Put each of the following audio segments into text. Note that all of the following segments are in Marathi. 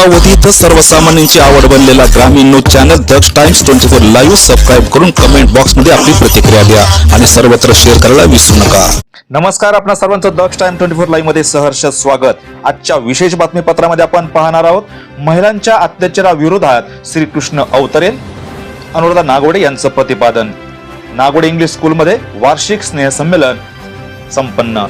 अल्पावधीत सर्वसामान्यांची आवड बनलेला ग्रामीण news channel Daksh times twenty four live subscribe करून कमेंट बॉक्समध्ये आपली प्रतिक्रिया द्या आणि सर्वत्र शेअर करायला विसरू नका. नमस्कार आपण सर्वांचं दक्ष टाइम ट्वेंटी फोर लाईव्हमध्ये सहर्ष स्वागत. आजच्या विशेष बातमीपत्रामध्ये आपण पाहणार आहोत महिलांच्या अत्याचाराविरोधात श्रीकृष्ण अवतरेल अनुराधा नागोडे यांचं प्रतिपादन. नागोडे इंग्लिश स्कूलमध्ये वार्षिक स्नेहसंमेलन संपन्न.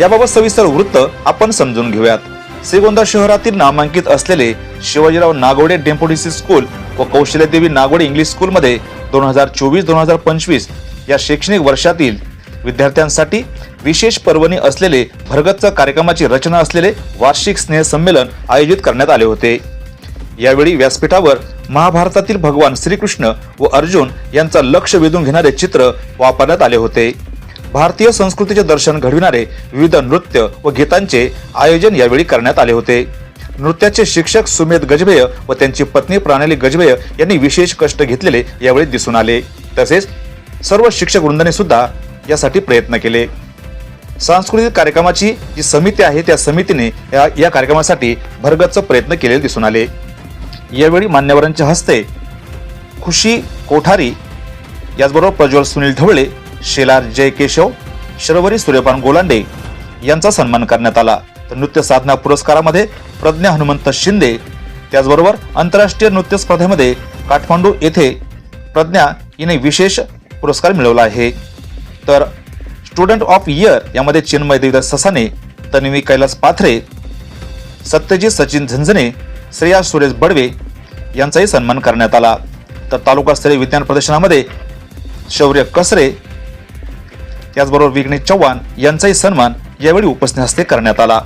याबाबत सविस्तर वृत्त आपण समजून घेऊयात. श्रीगोंदा शहरातील नामांकित असलेले शिवाजीराव नागोडे डेम्पोडिसी स्कूल व कौशल्यदेवी नागोडे इंग्लिश स्कूलमध्ये दोन हजार चोवीस दोन हजार पंचवीस या शैक्षणिक वर्षातील विद्यार्थ्यांसाठी विशेष पर्वणी असलेले भरगच्च कार्यक्रमाची रचना असलेले वार्षिक स्नेहसंमेलन आयोजित करण्यात आले होते. यावेळी व्यासपीठावर महाभारतातील भगवान श्रीकृष्ण व अर्जुन यांचा लक्ष वेधून घेणारे चित्र वापरण्यात आले होते. भारतीय संस्कृतीचे दर्शन घडविणारे विविध नृत्य व गीतांचे आयोजन यावेळी करण्यात आले होते. नृत्याचे शिक्षक सुमेध गजबेय व त्यांची पत्नी प्रणाली गजबेय यांनी विशेष कष्ट घेतलेले यावेळी दिसून आले. तसेच सर्व शिक्षक वृंदाने सुद्धा यासाठी प्रयत्न केले. सांस्कृतिक कार्यक्रमाची जी समिती आहे त्या समितीने या या कार्यक्रमासाठी भरगच्च प्रयत्न केलेले दिसून आले. यावेळी मान्यवरांच्या हस्ते खुशी कोठारी याचबरोबर प्रज्वल सुनील ढवळे शेलार जय केशव शर्वरी सूर्यपान गोलांडे यांचा सन्मान करण्यात आला. तर नृत्य साधना पुरस्कारामध्ये प्रज्ञा हनुमंत शिंदे त्याचबरोबर आंतरराष्ट्रीय नृत्य स्पर्धेमध्ये काठमांडू येथे प्रज्ञा हिने विशेष पुरस्कार मिळवला आहे. तर स्टुडंट ऑफ इयर यामध्ये चिन्मय देवदास ससाने तन्वी कैलास पाथरे सत्यजित सचिन झंझने श्रेया सुरेश बडवे यांचाही सन्मान करण्यात आला. तर तालुकास्तरीय विज्ञान प्रदर्शनामध्ये शौर्य कसरे त्याचबरोबर विघ्नेश चव्हाण यांचाही सन्मान यावेळी उपस्थित हस्ते करण्यात आला.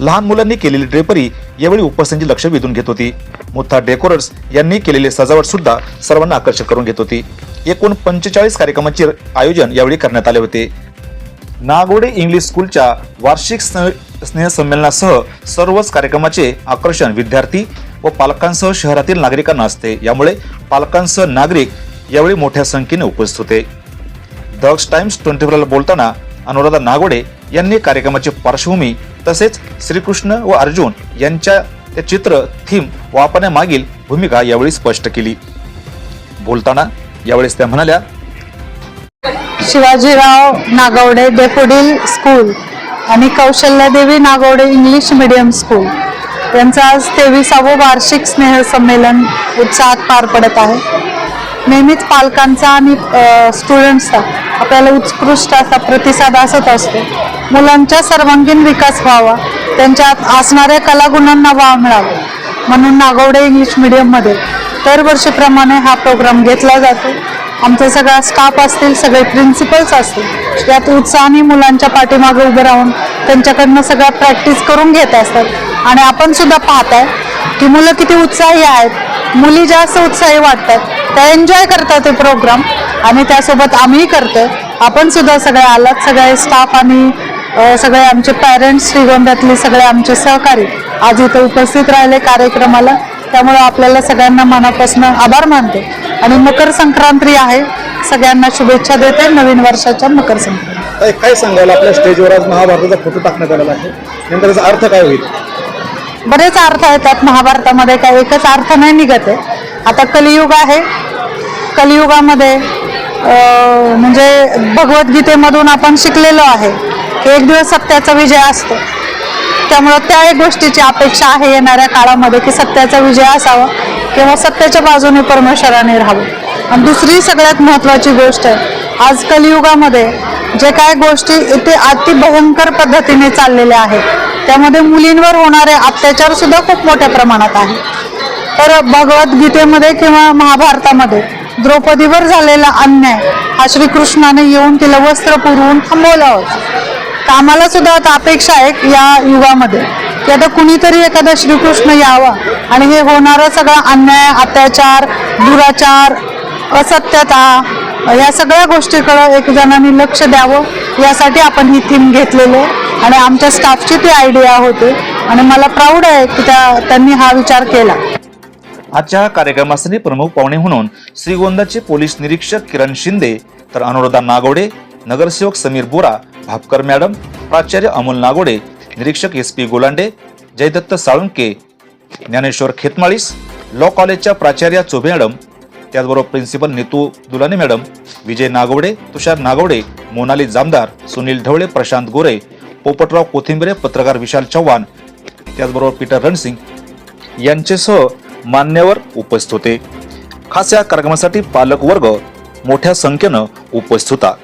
लहान मुलांनी केलेली ड्रेपरी यावेळी उपस्थितांची लक्ष वेधून घेत होती. मुथा डेकोरर्स यांनी केलेली सजावट सुद्धा सर्वांना आकर्षक करून घेत होती. एकूण पंचेचाळीस कार्यक्रमाचे आयोजन यावेळी करण्यात आले होते. नागोडे इंग्लिश स्कूलच्या वार्षिक स्नेहसंमेलनासह सर्वच कार्यक्रमाचे आकर्षण विद्यार्थी व पालकांसह शहरातील नागरिकांना असते. यामुळे पालकांसह नागरिक यावेळी मोठ्या संख्येने उपस्थित होते. डॉग्स टाइम्स ट्वेंटी फोरला बोलताना अनुराधा नागोडे यांनी कार्यक्रमाची पार्श्वभूमी तसेच श्रीकृष्ण व अर्जुन यांच्या त्या चित्र थीम वापरण्यामागील भूमिका यावेळी स्पष्ट केली. बोलताना यावेळेस त्या म्हणाल्या शिवाजीराव नागवडे डेफोडील स्कूल आणि Kaushalyadevi Nagawade English medium school यांचं आज तेविसावं वार्षिक स्नेह संमेलन उत्साहात पार पडत आहे. नेहमीच पालकांचा आणि स्टुडंट्सचा आपल्याला उत्कृष्ट असा प्रतिसाद असत असतो. मुलांच्या सर्वांगीण विकास व्हावा त्यांच्यात असणाऱ्या कलागुणांना वाव मिळावा म्हणून नागवडे इंग्लिश मीडियममध्ये दरवर्षीप्रमाणे हा प्रोग्राम घेतला जातो. आमचा सगळा स्टाफ असतील सगळे प्रिन्सिपल्स असतील यात उत्साहाने मुलांच्या पाठीमागे उभं राहून त्यांच्याकडनं सगळ्या प्रॅक्टिस करून घेत असतात. आणि आपण सुद्धा आहे की मुलं किती उत्साही आहेत. मुली जास्त उत्साही वाटतात. त्या एन्जॉय करतात ते प्रोग्राम आणि त्यासोबत आम्हीही करतोय. आपण सुद्धा सगळे आलात सगळे स्टाफ आणि सगळे आमचे पॅरेंट्स श्रीगोंद्यातले सगळे आमचे सहकारी आज इथे उपस्थित राहिले कार्यक्रमाला. त्यामुळे आपल्याला सगळ्यांना मनापासून आभार मानते. आणि मकर संक्रांती आहे. सगळ्यांना शुभेच्छा देते. नवीन वर्षाच्या मकर संक्रांती. काय सांगाल? आपल्या स्टेजवर आज महाभारताचा फोटो टाकण्यात आलेला आहे. त्याचा अर्थ काय होईल? बरेच अर्थ येतात महाभारतामध्ये. काय एकच अर्थ नाही निघत आहे. आता कलियुग आहे. कलियुगामध्ये म्हणजे भगवद्गीतेमधून आपण शिकलेलो आहे. की एक दिवस सत्याचा विजय असतो. त्यामुळं त्या एक गोष्टीची अपेक्षा आहे येणाऱ्या काळामध्ये की सत्याचा विजय असावा किंवा सत्याच्या बाजूने परमेश्वराने राहावं. आणि दुसरी सगळ्यात महत्त्वाची गोष्ट आहे आज कलियुगामध्ये जे काय गोष्टी इथे अति भयंकर पद्धतीने चाललेल्या आहेत त्यामध्ये मुलींवर होणारे अत्याचारसुद्धा खूप मोठ्या प्रमाणात आहे तर भगवद्गीतेमध्ये किंवा महाभारतामध्ये द्रौपदीवर झालेला अन्याय हा श्रीकृष्णाने येऊन तिला वस्त्र पुरवून थांबवला. होता तर आम्हाला सुद्धा आता अपेक्षा आहे या युगामध्ये. की आता कुणीतरी एखादा श्रीकृष्ण यावा आणि हे होणारा सगळा अन्याय अत्याचार दुराचार असत्यता या सगळ्या गोष्टीकडं एक जणांनी लक्ष द्यावं यासाठी आपण ही थीम घेतलेली आहे. आणि आमच्या स्टाफची ती आयडिया होती. आणि मला प्राऊड आहे की त्या त्यांनी हा विचार केला. आजच्या कार्यक्रमासाठी प्रमुख पाहुणे म्हणून श्रीगोंदाचे पोलीस निरीक्षक किरण शिंदे तर अनुराधा नागोडे नगरसेवक समीर बोरा भापकर मॅडम प्राचार्य अमोल नागोडे निरीक्षक S P Golande Jaydatt Salunke Dnyaneshwar Khetmalis law कॉलेजच्या प्राचार्या चोभे मॅडम त्याचबरोबर प्रिन्सिपल नेतू दुलाने मॅडम विजय नागवडे तुषार नागवडे मोनाली जामदार सुनील ढवळे प्रशांत गोरे पोपटराव कोथिंबिरे पत्रकार विशाल चव्हाण त्याचबरोबर पीटर रणसिंग यांचेसह मान्यवर उपस्थित होते. खास या कार्यक्रमासाठी पालक वर्ग मोठ्या संख्येनं उपस्थित होता.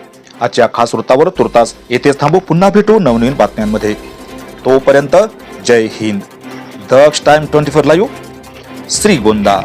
आजच्या खास वृत्तावर तुर्तास येथेच थांबू. पुन्हा भेटू नवनवीन बातम्यांमध्ये. तोपर्यंत जय Hind. Daksh time twenty four live. Shrigonda.